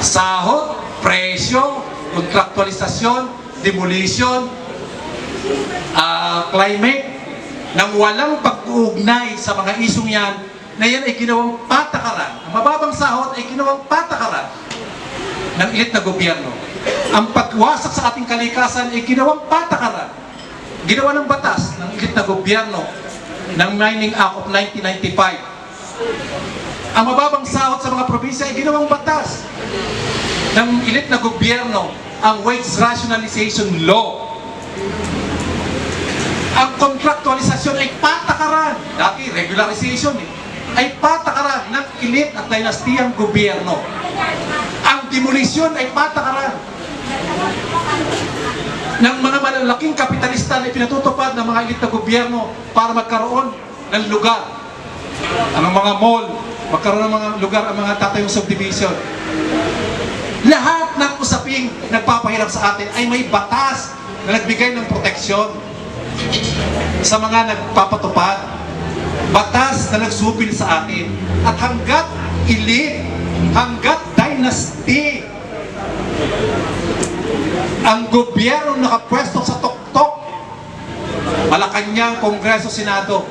Sahod, presyo, kontraktualisasyon, demolition, ah, climate, nang walang pag-uugnay sa mga isong yan, na yan ay ginawang patakaran. Ang mababang sahod ay ginawang patakaran ng ilit na gobyerno. Ang pagwasak sa ating kalikasan ay ginawang patakaran. Ginawa ng batas ng ilit na gobyerno ng Mining Act of 1995. Ang mababang sahod sa mga probinsya ay ginawang batas ng ilit na gobyerno, ang Wage Rationalization Law. Ang kontraktualisasyon ay patakaran. Dati, regularization eh. Ay patakaran ng ilit at dinastiyang gobyerno. Ang demolisyon ay patakaran ng mga malalaking kapitalista na pinatutupad ng mga ilit na gobyerno para magkaroon ng lugar. Ang mga mall, magkaroon ng mga lugar ang mga tatayong subdivision. Lahat ng usaping nagpapahirap sa atin ay may batas na nagbigay ng proteksyon sa mga nagpapatupad. Batas na nagsupil sa atin. At hanggat elite, hanggat dynasty, ang gobyerno nakapwesto sa tuktok, Malacanang, Kongreso, Senado,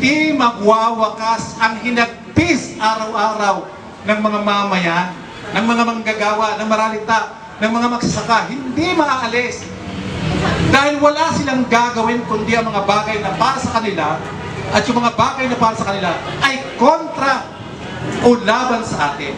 hindi magwawakas ang hinagpis araw-araw ng mga mamayan, ng mga manggagawa, ng maralita, ng mga magsasaka. Hindi maaalis. Dahil wala silang gagawin kundi ang mga bagay na para sa kanila at yung mga bagay na para sa kanila ay kontra o laban sa atin.